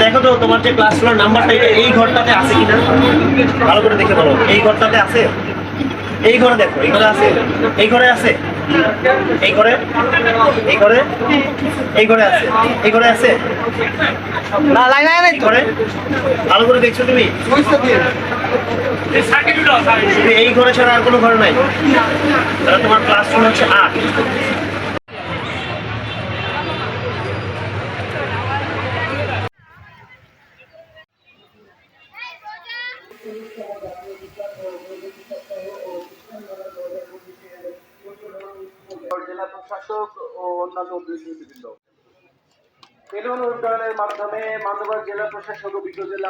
দেখা না তো তোমার যে ক্লাসগুলোর নাম্বারটা এটা এই ঘরটাতে আছে কিনা? ভালো করে দেখে বলো এই ঘরটাতে আছে? এই ঘরে দেখো এই ঘরে আছে? এই ঘরে আছে? এই ঘরে? এই ঘরে? এই ঘরে আছে? এই ঘরে আছে? না লাইন নাই নাই ঘরে? ভালো করে দেখছ তুমি? এই ঘরে ছাড়া আর কোনো ঘর নাই? তাহলে তোমার ক্লাসরুম হচ্ছে আট জেলা প্রশাসক ও অন্যান্য উদ্যোগীবৃন্দ বেলুন উন্নয়নের মাধ্যমে মানবর জেলা প্রশাসক ও বিজ্ঞ জেলা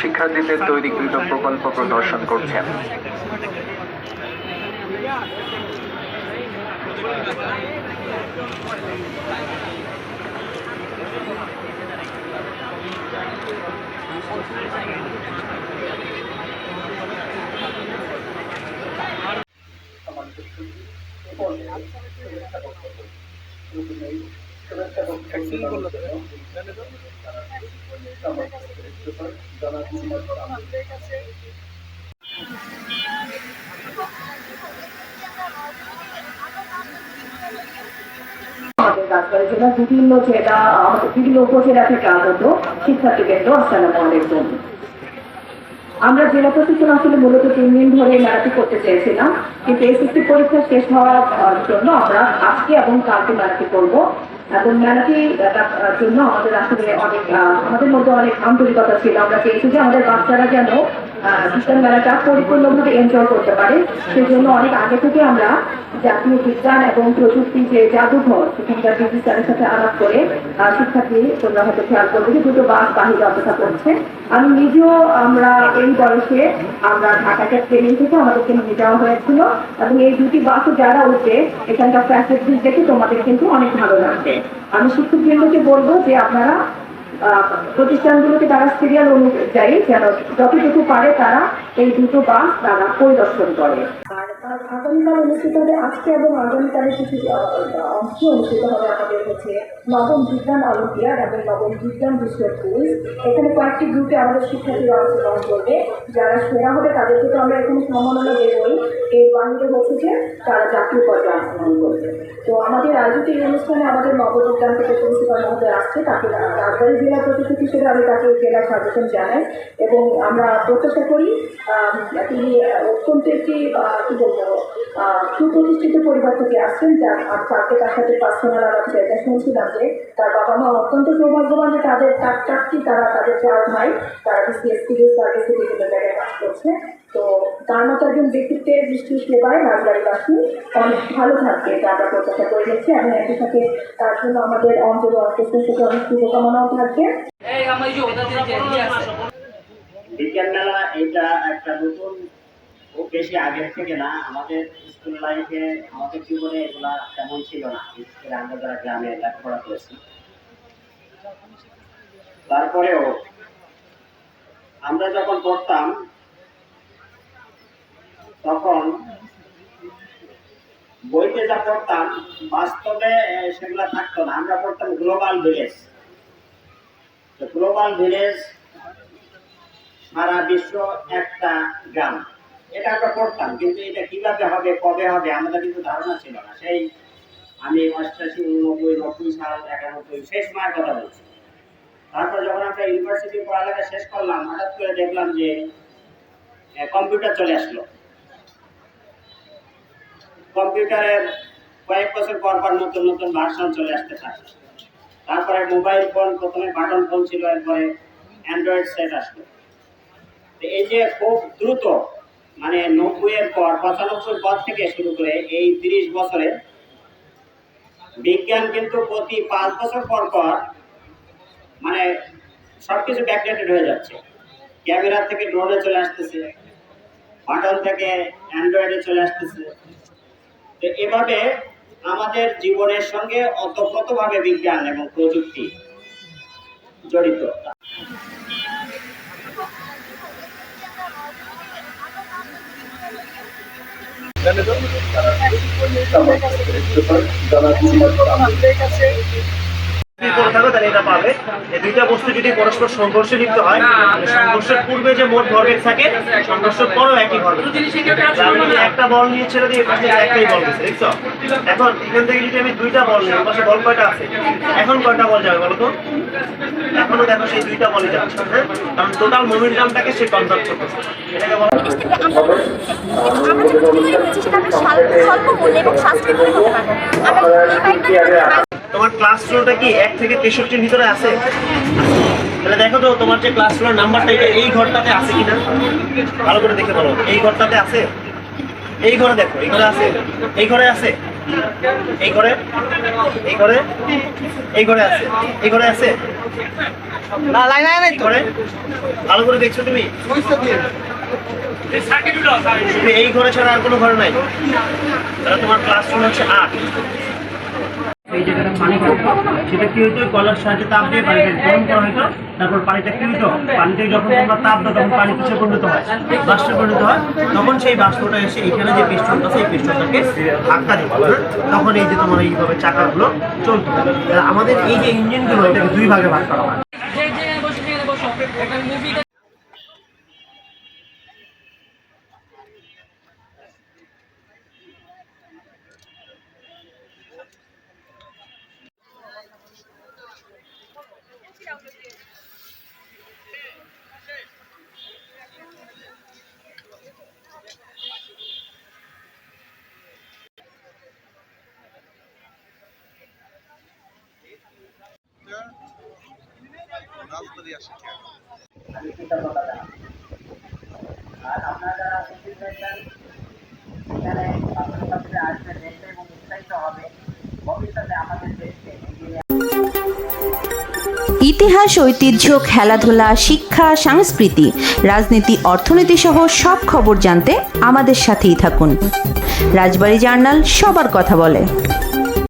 শিক্ষার্থীদের তৈরিকৃত প্রকল্প প্রদর্শন করছেন। আমাদের কাজ করার জন্য বিভিন্ন আমাদের বিভিন্ন উপজেলা থেকে আগত শিক্ষার্থীবৃন্দ আসসালামু আলাইকুম। আমরা জেলা প্রশাসন আসলে মূলত তিন দিন ধরে মেলাটি করতে চেয়েছিলাম, কিন্তু এসএসসি পরীক্ষা শেষ হওয়ার জন্য আমরা আজকে এবং কালকে মেলাটি করব। এবং মেলাটি জন্য আমাদের আসলে অনেক আমাদের মধ্যে অনেক আন্তরিকতা ছিল। আমরা চেয়েছি যে আমাদের বাচ্চারা যেন বিজ্ঞান মেলাটা পরিপূর্ণভাবে এনজয় করতে পারে, সেজন্য অনেক আগে থেকে আমরা জাতীয় বিজ্ঞান এবং প্রযুক্তি যে জাদুঘর সেখানকার স্যারের সাথে আলাপ করে শিক্ষার্থী তোমরা হয়তো খেয়াল করবে যে দুটো বাস বাহিরে অপেক্ষা করছে। আমি নিজেও আমরা এই বয়সে আমরা ঢাকাকে ট্রেনিং থেকে আমাদেরকে নিয়ে যাওয়া হয়েছিল এবং এই দুটি বাসে যারা উঠবে, এখানকার ফ্যাসিলিটিস দেখে তোমাদের কিন্তু অনেক ভালো লাগবে। আমি শিক্ষকবৃন্দকে বলব যে আপনারা প্রতিষ্ঠানগুলোকে তারা সিরিয়াল অনুযায়ী যেন যতটুকু পারে তারা এই দুটো বাস তারা পরিদর্শন করে। আগামীকাল অনুষ্ঠিত হবে আজকে এবং আগামীকালে কিছু অংশ অনুষ্ঠিত হবে আমাদের হচ্ছে নবম বিজ্ঞান অলিম্পিয়াড এবং নবম বিজ্ঞান বিষয়ক কুইজ এখানে কয়েকটি গ্রুপে আমাদের শিক্ষার্থীরা অংশগ্রহণ করবে। যারা সেরা হবে তাদেরকে তো আমরা এখানে সম্মাননা দেবই এর বাইরে হচ্ছে যে তারা জাতীয় পর্যায়ে অংশগ্রহণ করবে। তো আমাদের আয়োজিত এই অনুষ্ঠানে আমাদের নববিজ্ঞান থেকে প্রিন্সিপাল মহোদয় আসছে। তাকে রাজবাড়ী জেলা প্রতিনিধি হিসেবে আমি তাকে জেলা স্বাগতম জানাই। এবং আমরা প্রত্যাশা করি তিনি অত্যন্ত একটি সুপ্রতিষ্ঠিত পরিবার থেকে আসছেন যার আর তাকে তার সাথে পার্সোনাল আমার এটা শুনছিলাম যে তার বাবা মা অত্যন্ত সৌভাগ্যবান যে তাদের তার চারটি তারা তাদের চার ভাই তারা বিসিএস সিভিল সার্ভিসে বিভিন্ন জায়গায় কাজ করছে। তো তার মতো একজন ব্যক্তিত্বের দৃষ্টি সেবায় রাজবাড়িবাসী অনেক ভালো থাকবে এটা আমরা প্রত্যাশা করে নিচ্ছি। এবং একই সাথে তার জন্য আমাদের অঞ্চল অর্কেস্ট্রার সাথে অনেক শুভকামনাও থাকবে। এই আমার যে ওদের যে যে আছে। বিজ্ঞান মেলা এটা একটা নতুন খুব বেশি আগের থেকে না, আমাদের স্কুল লাইফে আমাদের জীবনে এগুলা তেমন ছিল না। আমরা যারা গ্রামে লেখাপড়া করেছি তারপরেও আমরা যখন পড়তাম, তখন বইতে যা পড়তাম, বাস্তবে সেগুলা থাকতো না। আমরা পড়তাম গ্লোবাল ভিলেজ তো গ্লোবাল ভিলেজ সারা বিশ্ব একটা গ্রাম। এটা আমরা করতাম, কিন্তু এটা কীভাবে হবে, কবে হবে, আমাদের কিন্তু ধারণা ছিল না। সেই আমি অষ্টাশি উননব্বই, নব্বই, সাল, একানব্বই সেই সময়ের কথা বলছি। তারপর যখন আমরা ইউনিভার্সিটি পড়ালেখা শেষ করলাম, হঠাৎ করে দেখলাম যে কম্পিউটার চলে আসলো। কম্পিউটারের কয়েক বছর পর পর নতুন নতুন ভার্সন চলে আসতে থাকে। তারপরে মোবাইল ফোন প্রথমে বাটন ফোন ছিল, এরপরে অ্যান্ড্রয়েড সেট আসলো। এই যে খুব দ্রুত মানে নব্বই এর পর পঁচানব্বই পর থেকে শুরু করে এই তিরিশ বছরে বিজ্ঞান কিন্তু প্রতি পাঁচ বছর পর পর মানে সবকিছু ব্যাকডেটেড হয়ে যাচ্ছে। ক্যামেরা থেকে ড্রোনে চলে আসতেছে বাটন থেকে অ্যান্ড্রয়েডে চলে আসতেছে। তো এভাবে আমাদের জীবনের সঙ্গে অতপ্রতভাবে বিজ্ঞান এবং প্রযুক্তি জড়িত। যদি করে থাকো তাহলে এটা পাবে। এই দুইটা বস্তু যদি পরস্পর সংঘর্ষে লিপ্ত হয় তাহলে সংঘর্ষের পূর্বে যে মোট ভরবেগ থাকে সংঘর্ষের পরেও একই ভরবেগ থাকে। আমি একটা বল নিয়ে ছেড়ে দিই এপাশে একটাই বল গেছে দেখছ? এখন এখান থেকে যদি আমি দুইটা বল নিই এপাশে বল কয়টা আছে? এখন কয়টা বল যাবে বলো তো? এখনও দেখো সেই দুইটা বলই যাচ্ছে হ্যাঁ? কারণ টোটাল মোমেন্টামটাকে সে কনভার্ট করতেছে। এটাকে বলা থেকে আমরা যে পুঁজি রয়েছে সেটা আমরা স্বল্প মূল্যে এবং সাশ্রয়ী মূল্যে করতে পারব আমরা এই বাইকটা তোমার ক্লাস ফ্লোরটা কি এক থেকে তেষট্টির ভিতরে আছে? তাহলে দেখো তো তোমার যে ক্লাস ফ্লোর নাম্বারটা এটা এই ঘরটাতে আছে কিনা? ভালো করে দেখে বলো এই ঘরটাতে আছে? এই ঘরে দেখো এই ঘরে আছে? এই ঘরে আছে? এই ঘরে? এই ঘরে? এই ঘরে আছে? এই ঘরে আছে? না লাইন নাই এই ঘরে? ভালো করে দেখছ তুমি? এই ঘরে ছাড়া আর কোনো ঘর নাই। তাহলে তোমার ক্লাসরুম হচ্ছে আট। এই জায়গাটা পানি থাকতো সেটা কি হইতো কলার সাহায্যে তাপ দিয়ে পানিটা গরম করা হইতো তারপর পানিটা কি হইতো পানিতে যখন তোমরা তাপ দাও, তখন পানি কিসে পরিণত হয়? বাষ্পে পরিণত হয়। তখন সেই বাষ্পটা এসে এখানে যে পিস্টনটা এই পিস্টনটাকে ধাক্কা দিত? তখন এই যে তোমার এইভাবে চাকাগুলো চলতো। আমাদের এই যে ইঞ্জিনগুলো, এটাকে দুই ভাগে ভাগ করা হয়। ইতিহাস, ঐতিহ্য, খেলাধুলা, শিক্ষা, সংস্কৃতি, রাজনীতি, অর্থনীতি সহ সব খবর জানতে আমাদের সাথেই থাকুন। রাজবাড়ী জার্নাল সবার কথা বলে।